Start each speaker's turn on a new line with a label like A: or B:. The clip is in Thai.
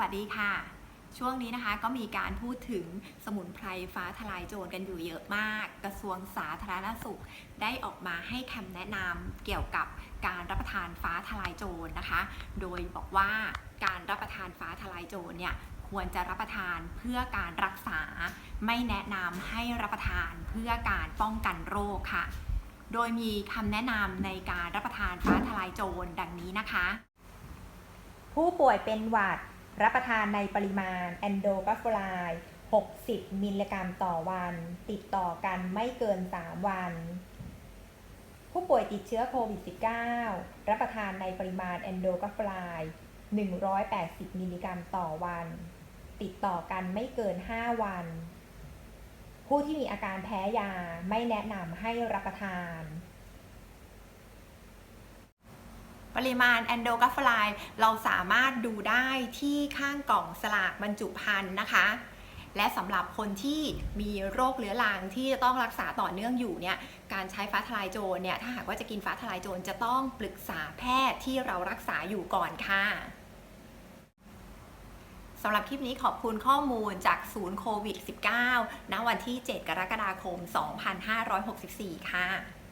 A: วัสดีค่ะ ช่วงนี้นะคะก็มีการพูดถึงสมุนไพรฟ้าทลายโจรกันอยู่เยอะมาก กระทรวงสาธารณสุข ได้ออกมาให้คำแนะนำเกี่ยวกับการรับประทานฟ้าทลายโจรนะคะ โดยบอกว่าการรับประทานฟ้าทลายโจรเนี่ยควรจะรับประทานเพื่อการรักษา ไม่แนะนำให้รับประทานเพื่อการป้องกันโรคค่ะ โดยมีคำแนะนำในการรับประทานฟ้าทลายโจรดังนี้นะคะ
B: ผู้ป่วยเป็นหวัด รับประทานในปริมาณแอนโดกัฟโฟไลด์60 มิลลิกรัมต่อวัน ติดต่อกันไม่เกิน 3 วัน ผู้ป่วยติดเชื้อโควิด -19 รับประทานในปริมาณแอนโดกัฟโฟไลด์180 มิลลิกรัมต่อวัน ติดต่อกันไม่เกิน 5 วัน ผู้ที่มีอาการแพ้ยาไม่แนะนำให้รับประทาน
A: ป ริมาณแอนโดกัฟฟลายเราสามารถดูได้ที่ข้างกล่องสลากบรรจุภัณฑ์นะคะและสำหรับคนที่มีโรคเรื้อรังที่จะต้องรักษาต่อเนื่องอยู่เนี่ยการใช้ฟ้าทลายโจรเนี่ยถ้าหากว่าจะกินฟ้าทลายโจรจะต้องปรึกษาแพทย์ที่เรารักษาอยู่ก่อนค่ะสำหรับคลิปนี้ขอบคุณข้อมูลจากศูนย์โควิด -19 ณวันที่ 7 กรกฎาคม 2564 ค่ะ